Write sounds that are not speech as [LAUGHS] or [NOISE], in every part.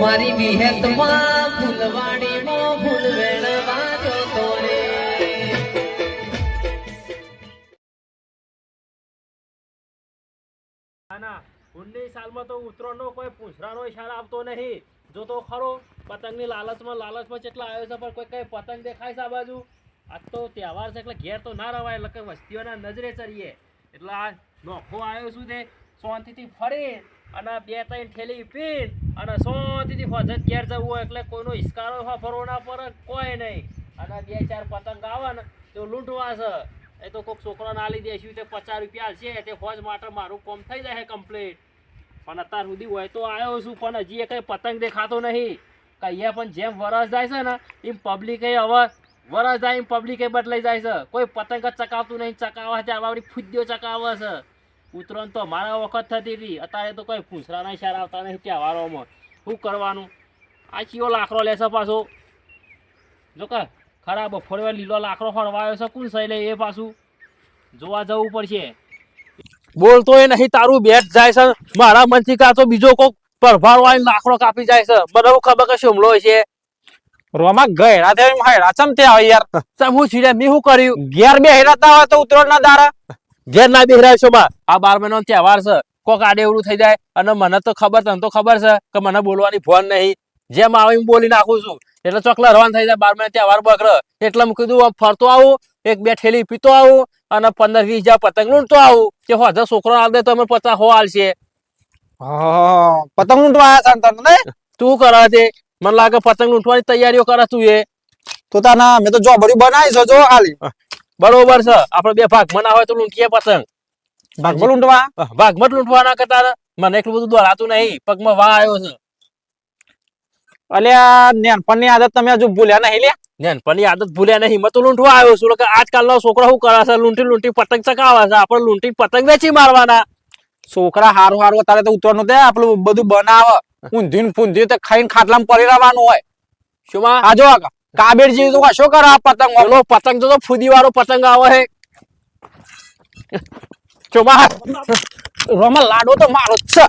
મારી વિહેતમાં ફૂલવાડીમાં ફૂલ વેળવા જતો રે ના, ઉન્નીસ સાલમાં તો ઉત્તરાયણનો કોઈ પૂંછડાનો ઈશાર આવતો નહીં. જો તો ખરો, પતંગની લાલચમાં લાલચમાં કેટલા આવ્યો છે, પણ કોઈ કઈ પતંગ દેખાય છે આ બાજુ? આ તો તહેવાર છે એટલે ઘેર તો ના રવાય, એટલે કે વસ્તીઓના નજરે ચડીએ. એટલે આ નોખો આવ્યો શું છે શાંતિથી ફરી અને બે ત્રણ ઠેલી પીન અને શાંતિથી ફજત ઘેર જવું હોય એટલે કોઈનો હિસકારો ફરવો ના પડે, કોઈ નહીં. અને બે ચાર પતંગ આવે ને, તો લૂંટવા છે. એ તો કોઈક છોકરાને આલી દેશું તે પચાસ રૂપિયા છે તે ફોજ માટે મારું કોમ થઈ જાય કમ્પ્લીટ પણ અત્યાર સુધી હોય તો આવ્યો છું, પણ હજી એ કંઈ પતંગ દેખાતો નહીં. કહીએ પણ જેમ વરસ જાય છે ને, એમ પબ્લિકે હવે વરસ જાય એમ પબ્લિકે બદલાઈ જાય છે. કોઈ પતંગ જ ચકાવતું નહીં ચકાવવા ત્યાં વાવડી ફૂદ્યો ચકાવે છે. ઉત્તરાયણ તો મારા વખત થતી હતી. અત્યારે તો કોઈ પૂંછરાના ઇશારા આવતા નહીં તહેવારોમાં શું કરવાનું? આ ચિયો લાકડો લેશે પાછો. જો કે ખરા બફોરે લીલો લાકડો ફરવાયો છે કોણ સહી લે એ પાછું? જોવા જવું પડશે. બોલતો એ નહીં તારું બેટ જાય છે. મારા મનથી કાં તો બીજો કોક પરભાર વાળી લાકડો કાપી જાય છે. મને ખબર કે શુમલો છે. રોમા ગયડા તે હાયડા ચમતે આવે યાર. ચમ હું છીડે મેં શું કર્યું? ઘેર બે હેરાતા હોય તો ઉતરો ના દારા. ઘેર ના બેહરાય છો બા? આ બાર મહિનો તહેવાર છે. કોક આડેવડું થઈ જાય. અને મને તો ખબર તને તો ખબર છે કે મને બોલવાની ફોન નહીં. જેમ આવે એમ બોલી નાખું છું. એટલે ચોકલા રવાન થઈ જાય બાર મહિના તહેવાર બકર એટલે મેં કીધું ફરતો આવું એક બે ઠેલી પીતો આવું અને પંદર વીસ હજાર પતંગ લૂંટતો આવું. કે હોજે છોકરો આલ દે તો અમે પચાસ હો હાલશે હા, પતંગ લૂંટવા તને તું કરે છે મને લાગે પતંગ લૂંટવાની તૈયારીઓ કરે તું એ. તો તાના મેં તો જોબડી બનાવી છો જો ખાલી બરોબર છે. આપણે બે ભાગ મના હોય તો લૂંટીએ પતંગ. ભાગમાં લૂંટવા ભાગમાં જ લૂંટવાના કરતા મને એટલું બધું દોરાતું નહીં. પગમાં વા આવ્યો છે. અલ્યા નેનપણની આદત તમે હજુ ભૂલ્યા નહીં લે નાનપણની આદત ભૂલ્યા નહીં. મેં તો લૂંટવા આવ્યો છું. કે આજકાલનો છોકરો શું કરે છે? લૂંટી લૂંટી પતંગ ચકાવે છે. આપણે લૂંટી પતંગ વેચી મારવાના. છોકરા હારું હારું અત્યારે તો ઉતરવાનું તે આપણું બધું બનાવે. [LAUGHS] ઊંધીન ફૂંધી તે ખાઈને ખાટલામાં પડી રહેવાનું હોય. શું આ જો કાબેરજી તો શું કરો આ પતંગ? ઓલો પતંગ તો ફૂદી વાળો પતંગ આવે હે. ચોમા. રોમાં લાડો તો મારો જ છે.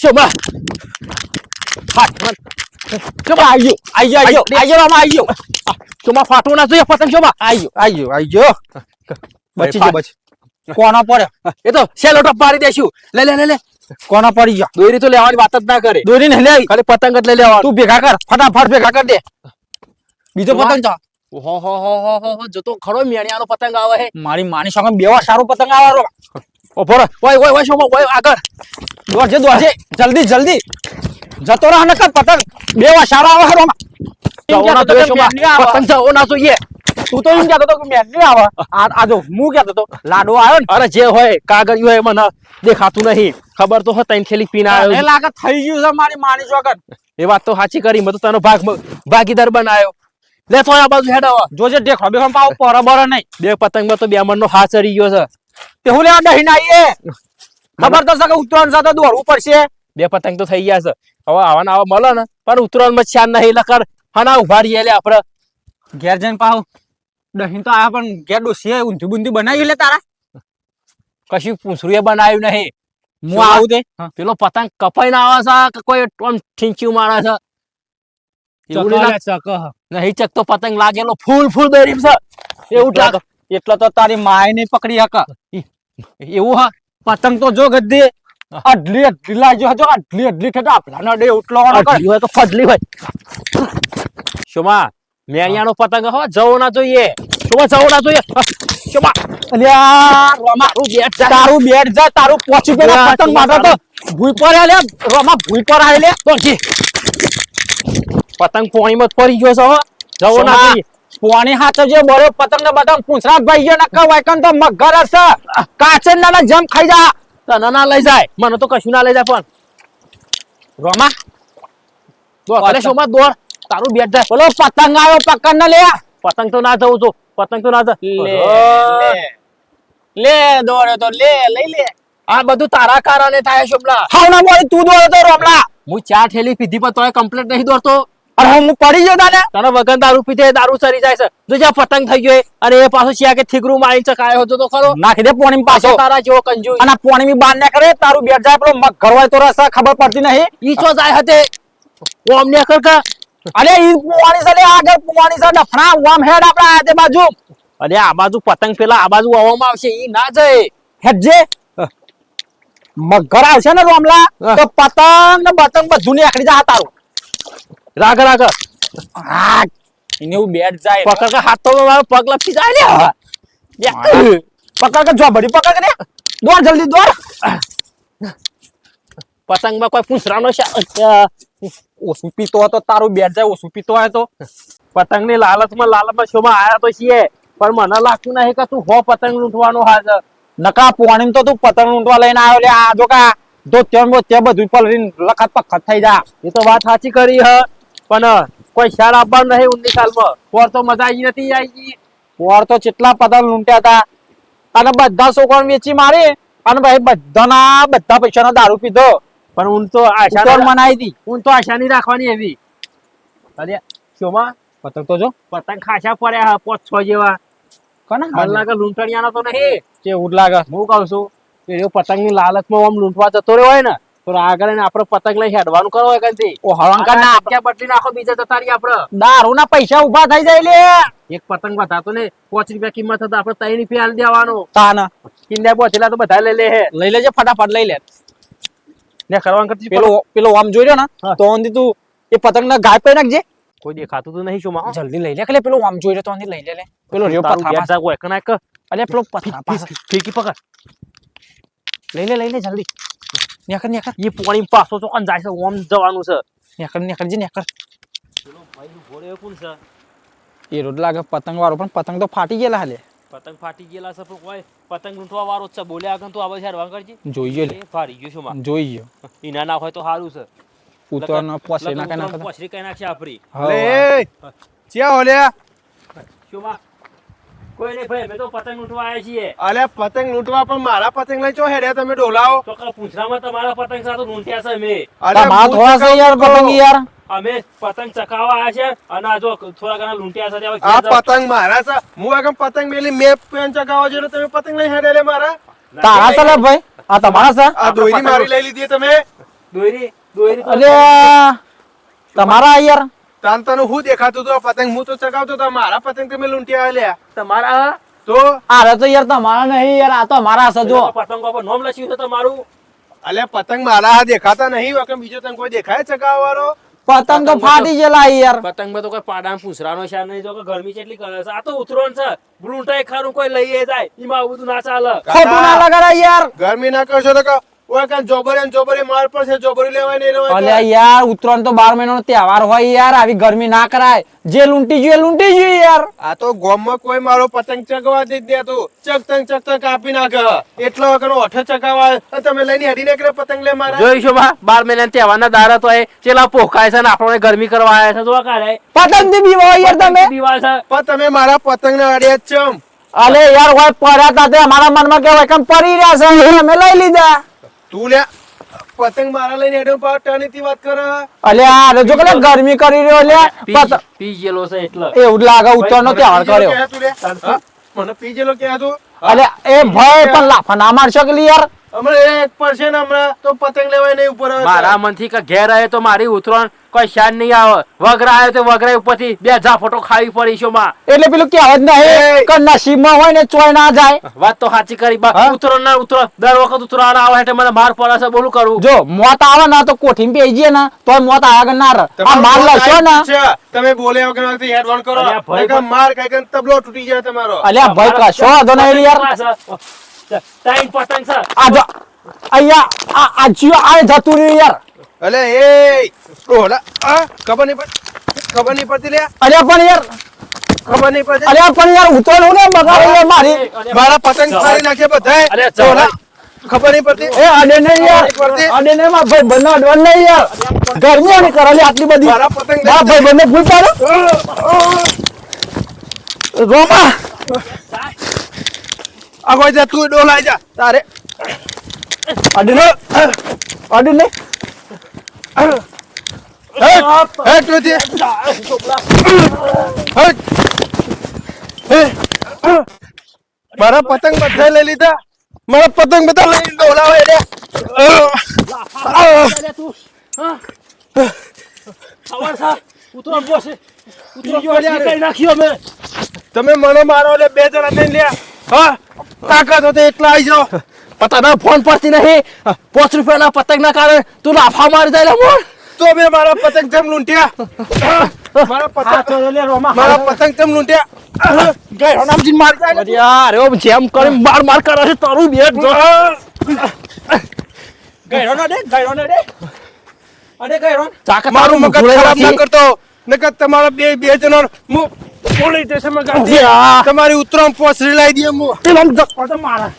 ચોમા. આઈ ગયો. આઈ ગયો આઈ ગયો. આઈ ગયો રોમાં ગયો. ચોમા ફાટવું ના જોઈએ પતંગ ચોમા. આઈ ગયો આઈ ગયો બચી ગયો. બચી કોના પડ્યો? એ તો સેલો ટપ મારી દેશું. લે લે લે લે. કોના પડી જા દોરી તો લેવાની વાત જ ના કરે. દોરી ને લઈ ખાલી પતંગ જ લઈ લેવા તું ભેગા કર. ફટાફટ ભેગા કર દે. બીજો પતંગ ચા હો હો હો હો હો હો જતો ખરો મેણિયાનો પતંગ આવે હે. મારી માની સામે બેવા સારો પતંગ આવે ઓ ભરો ઓય ઓય ઓય શોમો ઓય આગળ. દોડજે દોડજે. જલ્દી જલ્દી. જતો રહ નકર પતંગ. બેવા સારો આવે રો જવો ના જોઈએ શોમા પતંગ જવો ના જોઈએ તું તો એમ કહેતો કે મેન નહીં આવે. આ આ જો હું કહેતો તો લાડો આવ્યો ને. અરે જે હોય કાગળ હોય મને દેખાતું નહીં. ખબર તો હોય તૈન ખેલી પીને એ લાગે થઈ ગયું છે મારી માની ચોકર એ વાત તો સાચી કરી મેં તો તનો ભાગ ભાગીદાર બનાવ્યો લે તો આ બાજુ હેડ આવો જોજે દેખો બેખો પાવ પર બર નહીં. બે પતંગમાં તો બે મનનો હાથ ચડી ગયો છે. તે હું લેવા દહીં આવીએ ખબર તો છે કે ઉત્તરાયણ સાથે દોડવું પડશે. બે પતંગ તો થઈ ગયા છે. હવે આવા ને આવા મળે ને પણ ઉત્તરાયણમાં ચાર નહીં લકર. હના ઊભા રહીએ લે આપણે. ઘેર જઈને પાવ દહીં તો આ પણ ઘેર ડોસી ઊંધી બુંધી બનાવી લે તારા. કશું પૂંછડું બનાવ્યું નહીં. હું આવું તે. પેલો પતંગ કપાઈ ના આવે છે કે કોઈ આમ ઠીંચ્યું મારે છે નહીં લાગ- નહીં પતંગ લાગેલો ફૂલ ફૂલ બેરી છે એવું લાગે એટલે તો તારી માય ને પકડી હક. એવું હા. પતંગ તો જો ગદ્દી. અડલી અડલી લાગ્યો જો અડલી અડલી થતા આપણા નડે ઉઠલો અડલી હોય તો ફડલી હોય. શોમા મેણિયાનો પતંગ હો જવો ના જોઈએ. શોમા જવો ના જોઈએ? શોમા અલ્યા રોમા બેટ જા. તારું બેટ જા તારું પોચી પેલા પતંગ મારતો તો. ભૂઈ પર આલે રોમા ભૂઈ પર આલે તો પતંગ પોણીમાં જ પડી ગયો છે જવો ના જોઈએ. પોણી હાથે જે બરો પતંગ ને બધા પૂંછરા ભાઈ ગયો નકા વાયકન તો મગર હશે. કાચે નાના જમ ખાઈ જા. તને ના લઈ જાય. મને તો કશું ના લઈ જાય પણ. રોમા દોડ અરે શોમા દોડ. તારું બેટ જાય બોલો પતંગ આવ્યો પકડ ના લે. પતંગ તો ના જવું તો પતંગ તો ના જ લે લે. દોડે તો લે લઈ લે. આ બધું તારા કારણે થાય શોમલા હાવના બોલી તું દોડે તો રોમલા. હું ચાર ઠેલી પીધી પણ તોય કમ્પ્લીટ નહીં દોડતો. અરે હું પડી ગયો તાને. તને વગર દારૂ પીધે દારૂ સરી જાય છે. જો જ્યાં પતંગ થઈ ગયો અને એ પાછો શિયા કે થીગરું મારી ચકાયો હતો તો ખરો. નાખી દે પોણી પાછો તારા જેવો કંજુ અને પોણી બાર ના કરે તારું બેટ જાય પેલો ઘરવાય તો રસ ખબર પડતી નહીં. ઈચો જાય હતે. ઓમ ને કર કા. અરે ઈ પોણી છે આગળ પોણી છે ડફણા ઓમ હેડ આપડા આ તે બાજુ. અરે આ બાજુ પતંગ પેલા આ બાજુ આવવામાં આવશે ઈ ના જાય. હેડજે મગર આવશે ને રોમલા તો પતંગ ને બતંગ બધું ની આખડી જા તારું રાગ રાગ આ ઇને એવું બેટ જાય. પકડ કે હાથ તો મારો પગ લપસી જાય લે. પકડ કે જો બડી પકડ કે દોર દોડ જલ્દી દોડ. પતંગમાં કોઈ પૂછરાનો શા- ઓછું પીતો હતો તારું બેટ જાય, ઓછું પીતો હોય તો. પતંગની લાલચમાં લાલચમાં શોમાં આવ્યા તો છીએ. પણ મને લાગતું નહીં કે તું હો પતંગ લૂંટવાનો હાજર નકા પોણી તો તું પતંગ લૂંટવા લઈને આવ્યો લે. આ જો કા તો તેમ તે બધું પલરીને લખત પખત થઈ જા. એ તો વાત સાચી કરી હ. પણ કોઈ શાળ આપવાનું નહીં ઉન્ની સાલમાં પોર તો મજા આવી નથી આવી પોર તો કેટલા પતંગ લૂંટ્યા હતા અને બધા છોકરાને વેચી મારી. અને ભાઈ બધાના, બધા પૈસાનો દારૂ પીધો. પણ હું તો આશા મનાઈ હતી હું તો આશા નહીં રાખવાની એવી. અરે શોમાં? પતંગ તો જો. પતંગ ખાસા પડ્યા પાંચ છ જેવા. કોના મને લાગે લૂંટણિયાનો તો નહીં. કે ઉડ લાગે. હું કહું છું કે એ પતંગની લાલચમાં આમ લૂંટવા જતો રહ્યો હોય ને તો આગળ ને આપણે પતંગ લઈ હેડવાનું કરો હોય કંઈ ઓ હળંકાર ના ક્યાં બદલી નાખો બીજા જતા રહી આપણે. દારૂ ના પૈસા ઊભા થઈ જાય લે. એક પતંગ વધારતો ને પાંચ રૂપિયા કિંમત હતા આપણે ત્રણ રૂપિયા દેવાનું. દેવાનો તાન. કિંડા બોચેલા તો બધા લઈ લે લઈ લેજે ફટાફટ લઈ લે. ને કરવાનું કરતી પેલો પેલો આમ જોઈ રહ્યો ને. તો અંધી તું એ પતંગ ના ગાય પે નાખજે. કોઈ દેખાતું તો નહીં શું માં જલ્દી લઈ લે કે પેલો આમ જોઈ રહ્યો તો અંધી લઈ લે લે. પેલો રહ્યો પથરા પાસે. જાગો એક ના એક. અરે પેલો પથરા પાસે ફીકી પકડ. લઈ લે લઈ લે જલ્દી. નેકર નેકર. એ પોણી પાછો તો કોણ જાય છે ઓમ જવાનું છે. નેકર નેકર જી નેકર. પેલો ભાઈ ઘોડે કોણ છે? એ રોડ લાગે પતંગ વાળો પણ પતંગ તો ફાટી ગયેલા હાલે પતંગ ફાટી ગયેલા છે પણ કોઈ પતંગ લૂંટવા વાળો છે. બોલે આગળ તો આવે છે હેડવા કરજે જોઈએ લે. ફાડી ગયો શું માં? જોઈએ ઈના ના હોય તો સારું છે. ઉતરનો પોસે ના કઈ ઉતરણ પોસરી કઈ નાખશે આપરી લે ચ્યા ઓલ્યા શું માં? કોઈ નહીં ભાઈ અમે તો પતંગ લૂંટવા આવ્યા છીએ. અલે પતંગ લૂંટવા પણ મારા પતંગ લઈ ચો હેડ્યા તમે ડોલાઓ? તો કે પૂંછડામાં તમારા પતંગ સાથે લૂંટ્યા છે અમે. અરે તમારા હું છે યાર પતંગ યાર. અમે પતંગ ચકાવવા આવ્યા છે અને આ જો થોડા ઘણા લૂંટ્યા છે આ પતંગ મારા છે. હું આગળ પતંગ મેલી મેં પેન ચગાવવા જોઈએ તમે પતંગ લઈ હેડ્યા મારા. તારા છે ભાઈ આ તમારા છે? આ દોરી મારી લઈ લીધી તમે. દોરી દોરી અરે તમારા યાર. તાંતાનું હું દેખાતું તો પતંગ હું તો ચગાવતો હતો. મારા પતંગ તમે લૂંટ્યા લ્યા. તમારા તો? આ તો યાર તમારા નહીં યાર આ તો છે જો. પતંગો પર નોમ લખ્યું છે તમારું. અલે પતંગ મારા દેખાતા નહીં. બીજો તને કોઈ દેખાય ચગાવવાનો? પતંગ તો ફાટી ગયેલા યાર. પતંગ તો કોઈ પાડામાં પૂછરાનો છે નહીં. તો ગરમી કેટલી કરે છે. આ તો ઉતરોન છે. લૂંટાય ખરું કોઈ લઈએ જાય. એમાં આવું બધું ના ચાલે. ખોટું ના લગાડા યાર. ગરમી ના કરશો તો કહો ઓય કાન જોબરે ને જોબરે માર પર છે જોબરી લેવાય નહીં અલ્યા લેવાય યાર ઉત્તરાયણ તો બાર મહિનાનો તહેવાર હોય યાર આવી ગરમી ના કરાય. જે લૂંટી જોઈએ લૂંટી જોઈએ યાર. આ તો ગોમમાં કોઈ મારો પતંગ ચગવા દે દે તું. ચકતંગ ચકતંગ કાપી નાખે. એટલો વગર ઓઠો ચગાવા અને તમે લઈને હેડી નીકળે પતંગ લે મારા. જોઈશું બા બાર મહિના તહેવારના દારા તો એ ચેલા પોખાય છે ને આપણને ગરમી કરવા આવ્યા છે પતંગથી બીવો યાર તમે. પણ તમે મારા પતંગ ને અડ્યા ચમ અલે યાર હોય પડ્યા તા અમારા મનમાં કેવાય કેમ પડી રહ્યા છે અમે લઈ લીધા. તું લે પતંગ મારા લઈને હેડ્યો પાવ ટણીથી વાત કરે. અલે આ જો કે ગરમી કરી રહ્યો પત- પી ગયેલો છે એટલે. એવું લાગે ઉત્તરાયણ નો તહેવાર કર્યો. મને પી ગયેલો કે તું લે? હા? મને પી જેલો કે તું? અલે એ ભાઈ પણ લાફા ના મારશો કે યાર? હમણાં એક પરસે ને હમણાં તો પતંગ લેવાય નહીં ઉપર આવે મારા મનથી કે ઘેર આવે તો મારી ઉતરણ કોઈ શાન નહીં આવે. વગરા આવે તો વગરા ઉપરથી બે ઝાફોટો ખાવી પડી છે માં. એટલે પેલું કહેવત નહીં કે નસીબમાં હોય ને ચોય ના જાય. વાત તો સાચી કરી બા. હા? ના ઉતરણ દર વખત ઉતરાણ આવે એટલે મને માર પડે છે બોલું કરું. જો મોત આવે ના તો કોઠી પેઈ જઈએ ને તો મોત આગળ ના રહે. આ માર લશો ને. તમે બોલે વગર કરો. માર કઈ તબલો તૂટી જાય તમારો. અલ્યા ભાઈ કશો વાંધો નહીં યાર. ટાઈમ પતંગ છે. આ જો અહીંયા આ આ જીઓ આ જતું રહ્યું યાર. અલે એ ડોલા આ ખબર નહીં પડ ખબર નહીં પડતી લે. અલ્યા પણ યાર ખબર નહીં પડતી. અલ્યા પણ યાર ઉતરેલું ને બગાડે યાર મારી. મારા પતંગ ફાડી નાખે બધાય અરે ડોલા ખબર નહીં પડતી. એ અડે નહીં યાર. પડતી. નહીં મારા ભાઈ બંને અડવાન નહીં યાર. ગરમી નહીં કરે આટલી બધી. મારા પતંગ ભાઈ બંને ભૂલ પાડો. રોમા. આગળ જા તું ડોલાઈ જા તારે અડે નહીં અડે નહીં હેટ, હેટ નથી. હેટ. હે. મારા પતંગ બધા લઈ લીધા મારા પતંગ બધા લઈ ડોલાવે રે તું ખબર ઉતરો બોસે ઉતરો નાખ્યો મેં તમે મને મારો એટલે બે જણા લઈ લ્યા હા? તાકાત હોય એટલા આવી જાઓ. પતંગ ફોન પરથી નહીં. પાંચ રૂપિયાના પતંગ ના કારણે તું લાફા મારી જાય મોર. તો બે મારા પતંગ જેમ લૂંટ્યા. મારા પતંગ મારા પતંગ જેમ લૂંટ્યા. ગઈ નામજી મારી જાય યાર એવો જેમ કરી માર માર કરે છે તારું બેટ જો. ગયરો ના દે ગયરો ના દે. અરે ગયરો ચાકર મારું મગજ ખરાબ ના કરતો. નકર તમારા બે બે જણ હું પોલીસ સ્ટેશનમાં ગાડી તમારી ઉતરામ પોસરી લાવી દે મો પેલા આમ ધક્કો તો મારા.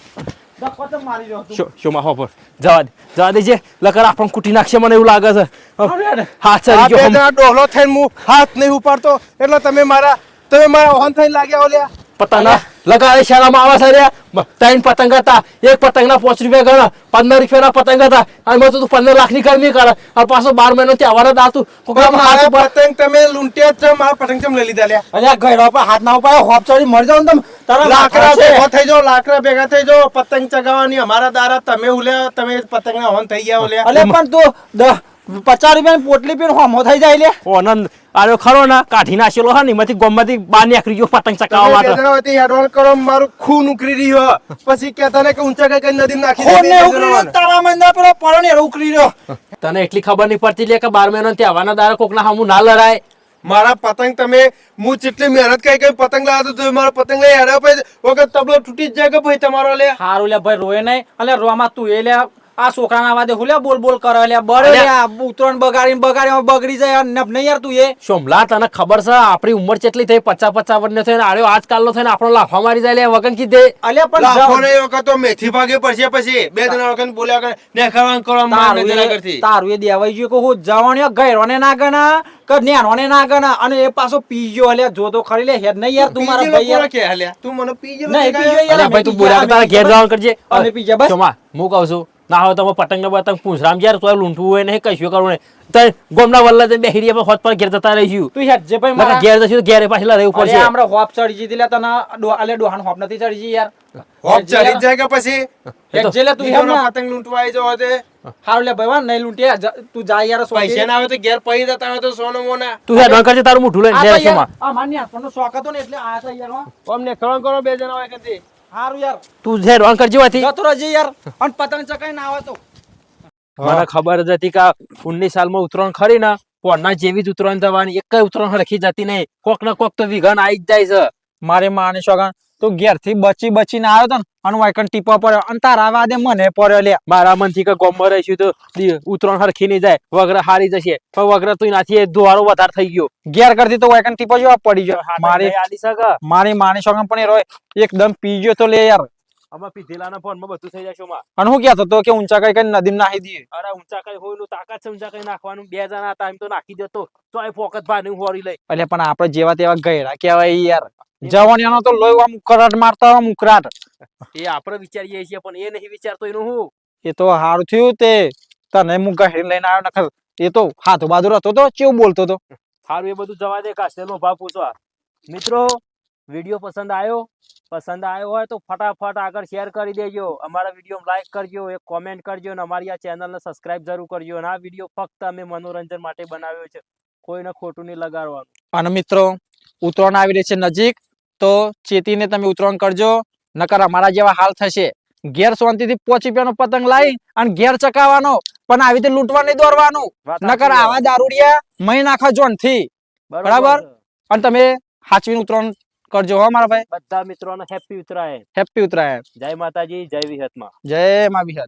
ધક્કો તો મારી રહ્યો શો શો માં હોપર જવા દે જવા દેજે. લકર આપણ કુટી નાખશે મને એવું લાગે છે. હા. આ ચડી ગયો હમ. જણા ડોહલો થઈને હું હાથ નહીં ઉપાડતો. એટલે તમે મારા તમે મારા ઓહન થઈને લાગ્યા ઓલ્યા. પતંગ લગાડે શાળામાં આવા છે રે. ત્રણ પતંગ હતા. એક પતંગના પાંચ રૂપિયા ગણા પંદર રૂપિયાના પતંગ હતા. અને તું પંદર લાખની ગરમી કરે. અને પાછો બાર મહિનો તહેવાર જ આવતું પતંગ તમે લૂંટ્યા છો મારા પતંગ ચમ લઈ લીધા લ્યા? અરે ઘર પર હાથ ના ઉપાય હોપ ચડી મરી જાવ ને તમ. તારા લાકડા ભેગા થઈ જાઓ લાકડા ભેગા થઈ જાઓ પતંગ ચગાવવાની અમારા દારા તમે ઉલ્યા તમે પતંગ ના ઓન થઈ ગયા ઉલ્યા. અલે પણ તું પચાસ રૂપિયા પોટલી પીણ હોમો થઈ જાય લે. ઓનંદ આનો ખરો ના કાઢી નાખેલો હા ને એમાંથી ગોમમાંથી બાર નીકળી ગયો પતંગ ચકાવવા માટે. વચ્ચે કરો મારું ખૂન ઉકળી રહ્યો પછી કે તને કે ઊંચા કઈ કઈ નદી નાખી ખૂન ને ઉકળી રહ્યો તારા મંદા પેલો પડો ને ઉકળી રહ્યો. તને એટલી ખબર નહીં પડતી લે કે બાર મહિનો તહેવારના દારા કોકના હામું ના લડાય. મારા પતંગ તમે હું જેટલી મહેનત કરી કઈ પતંગ લાવ્યો તો મારો પતંગ લઈ હેડ્યો પછી વખત તબલો તૂટી જ જાય કે ભાઈ તમારો લે. હારું લે ભાઈ રોય નહીં. અને રોમાં તું એ લે આ છોકરાના વાદે હું બોલ બોલ કરે એટલે બળે લે આ ઉતરણ બગાડીને બગાડીને બગડી જાય અને નહીં યાર તું એ. સોમલા તને ખબર છે આપણી ઉંમર કેટલી થઈ? પચાસ પચાસ વર્ષ થયો ને આડ્યો આજકાલનો થઈને આપણો લાફા મારી જાય એટલે વગન કીધે. અલે પણ લાફો ને વખત તો મેથી ભાગે પડશે પછી. બે ત્રણ વખત બોલ્યા કરે ને કરવા તારું એ- કરતી તારું એ દેવાઈ ગયું કે હું જવાણ્યો ગયરોને ના ગણા કે નેનોને ના ગણા અને એ પાછો પીજો અલ્યા જો તો ખરી લે હેડ નહીં યાર તું મારા ભાઈ યાર કે હાલ્યા? તું મને પીજો નહીં, પીજો પીજેલો યાર. ભાઈ તું બોલ્યા તારા ઘેર જવાનું કરજે. અમે પીજે બસ. હું કહું છું ના હોય તમે પતંગ ને પતંગ પૂછરામ યાર તોય લૂંટવું હોય નહીં કશું કરવું નહીં. તો ગોમના વલ્લા જઈને બેહી રહ્યા હોત પર ઘેર જતા રહીશું. તું જે ભાઈ મારા ઘેર જશું ઘેર પાછી રહેવું પડશે હમણાં હોપ ચડી જીતી લે તને આલે ડોહાન હોપ નથી ચડી જી યાર. હોપ ચડી જાય કે પછી? જે લે તું હેડ પતંગ લૂંટવા આવી જાઓ તે. હારું લે ભાઈ નહીં લૂંટીએ. તું જા યાર. પૈસા ના આવે તો ઘેર પડી જતા હોય તો સોનો મોના. તું હેડ કરજે તારું મુઠું લઈને ઘેર યાર, સોમા આ માન્ય આપણનો શોખ હતો ને એટલે આ યાર. અમને ખરણ કરો બે જણા હોય કદી હારું યાર. તું હેડ ઓન કરજે વાથી જતો રહેજે યાર. અને પતંગ ચકાઈ ના આવે તો. મને ખબર જ હતી કે ઉન્નીસ સાલમાં ઉતરાણ ખરી ને પોરના જેવી જ ઉતરાણ થવાની. એક ઉતરાણ રખી જતી નહીં. કોક ને કોક તો વિઘન આવી જ જાય છે. મારે માને શોગન તું ઘેરથી બચી બચીને આવ્યો તો ને અને વાયકન ટીપો પડ્યો. અને તારા વાદે મને પડ્યો લે મારા મનથી કે ગોમમાં રહીશું તો ઉતરણ હરખી નહીં જાય. વગર હારી જશે. પણ વગર તો એનાથી દુવારો વધારે થઈ ગયો. ઘેર કરતી તો વાયકન ટીપો જેવા પડી ગયો. મારી મારી માની શોગન પણ રોય. એકદમ પી ગયો તો લે યાર. આમાં પીધેલાના ફોનમાં બધું થઈ જશે માં અને હું કહેતો તો કે ઊંચા કઈ કઈ નદીમ નાખી દઈએ. અરે ઊંચા કઈ હોયનું તાકાત છે ઊંચા કઈ નાખવાનું? બે જણા હતા એમ તો નાખી દેતો. તો એ પોકત ભાને હોરી લઈ. એટલે પણ આપણે જેવા તેવા ગયડા કહેવાય યાર. જવાનિયાનો તો લોહી આમ ઉકળાટ મારતા હોય આમ ઉકળાટ એ આપણે વિચારીએ છીએ પણ એ નહીં વિચારતો એનું હું? એ તો સારું થયું તે. તને હું ગહેરી લઈને આવ્યો નખર એ તો હાથ બાજુ હતો તો કેવું બોલતો તો? સારું એ બધું જવા દે તેનો ભાવ પૂછવા મિત્રો વીડિયો પસંદ આવ્યો? પસંદ આવ્યો હોય તો ફટાફટ આગળ શેર કરી દેજો. અમારા વીડિયો લાઈક કરજો એક કોમેન્ટ કરજો અને અમારી આ ચેનલને સબસ્ક્રાઇબ જરૂર કરજો. અને આ વીડિયો ફક્ત અમે મનોરંજન માટે બનાવ્યો છે. કોઈને ખોટું નહીં લગાડવાનું. અને મિત્રો ઉત્તરાયણ આવી રહી છે નજીક તો ચેતીને તમે ઉત્તરાયણ કરજો. નકર અમારા જેવા હાલ થશે. ઘેર શાંતિથી પાંચ રૂપિયાનો પતંગ લાવી અને ઘેર ચકાવવાનો પણ આવી રીતે લૂંટવા નહીં દોરવાનું. નકર આવા દારૂડિયા મહી નાખા જોનથી બરાબર? અને તમે હાચવીને ઉત્તરાયણ કરજો હો મારા ભાઈ. બધા મિત્રોને હેપી ઉતરાય હેપી ઉત્તરાયણ. જય માતાજી જય વિહતમાં. જય મા વિહત.